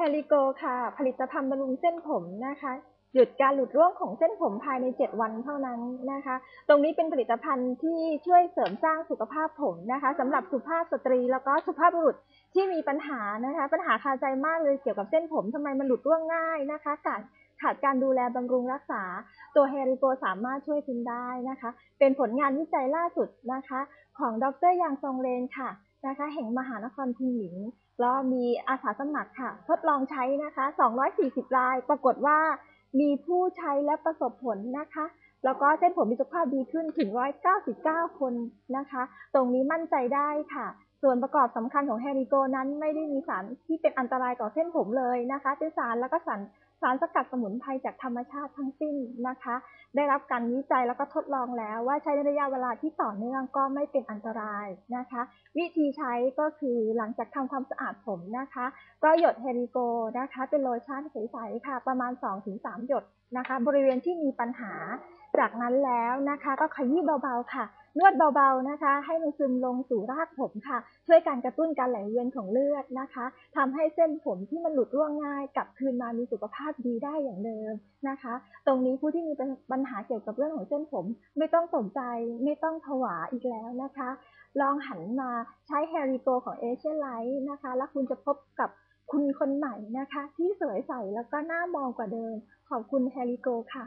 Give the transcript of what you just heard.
ฮริโกค่ะ ผลิตภัณฑ์บำรุงเส้นผมนะคะ หยุดการหลุดร่วงของเส้นผมภายใน 7 วันเท่านั้นนะคะ ตรงนี้เป็นผลิตภัณฑ์ที่ช่วยเสริมสร้างสุขภาพผมนะคะสำหรับสุภาพสตรีแล้วก็สุภาพบุรุษที่มีปัญหานะคะ ปัญหาคาใจมากเลยเกี่ยวกับเส้นผมทำไมมันหลุดร่วงง่ายนะคะขาดขาดการดูแลบำรุงรักษา ตัวเฮริโกสามารถช่วยคุณได้นะคะ เป็นผลงานวิจัยล่าสุดนะคะ ของดรยางซองเลนค่ะ นะคะ แห่งมหานครพิงหลิงแล้วมีอาสาสมัครค่ะ ทดลองใช้นะคะ 240 ราย ปรากฏว่ามีผู้ใช้และประสบผลนะคะ แล้วก็เส้นผมมีสุขภาพดีขึ้นถึง 199 คนนะคะ ตรงนี้มั่นใจได้ค่ะ ส่วนประกอบสำคัญของแฮริโกนั้นไม่ได้มีสารที่เป็นอันตรายต่อเส้นผมเลยนะคะเป็นสารแล้วก็สาร สารสกัดสมุนไพรจากธรรมชาติทั้งสิ้นนะคะ ได้รับการวิจัยแล้วก็ทดลองแล้ว ว่าใช้ในระยะเวลาที่ต่อเนื่องก็ไม่เป็นอันตรายนะคะ วิธีใช้ก็คือหลังจากทำความสะอาดผมนะคะ ก็หยดเฮริโกนะคะ เป็นโลชั่นใสๆค่ะ ประมาณ 2-3 หยดนะคะ บริเวณที่มีปัญหาจากนั้นแล้วนะคะ ก็ขยี้เบาๆค่ะนวดเบาๆนะคะ ให้มันซึมลงสู่รากผมค่ะ ช่วยการกระตุ้นการไหลเวียนของเลือดนะคะทำให้เส้นผมที่มันหลุดร่วงง่ายกลับคืนมามีสุขภาพดีได้อย่างเดิมนะคะ ตรงนี้ผู้ที่มีปัญหาเกี่ยวกับเรื่องของเส้นผม ไม่ต้องสนใจไม่ต้องผวาอีกแล้วนะคะ ลองหันมาใช้แฮริโกของเอเชียไลท์นะคะ แล้วคุณจะพบกับคุณคนใหม่นะคะ ที่สวยใสแล้วก็น่ามองกว่าเดิม ขอบคุณแฮริโกค่ะ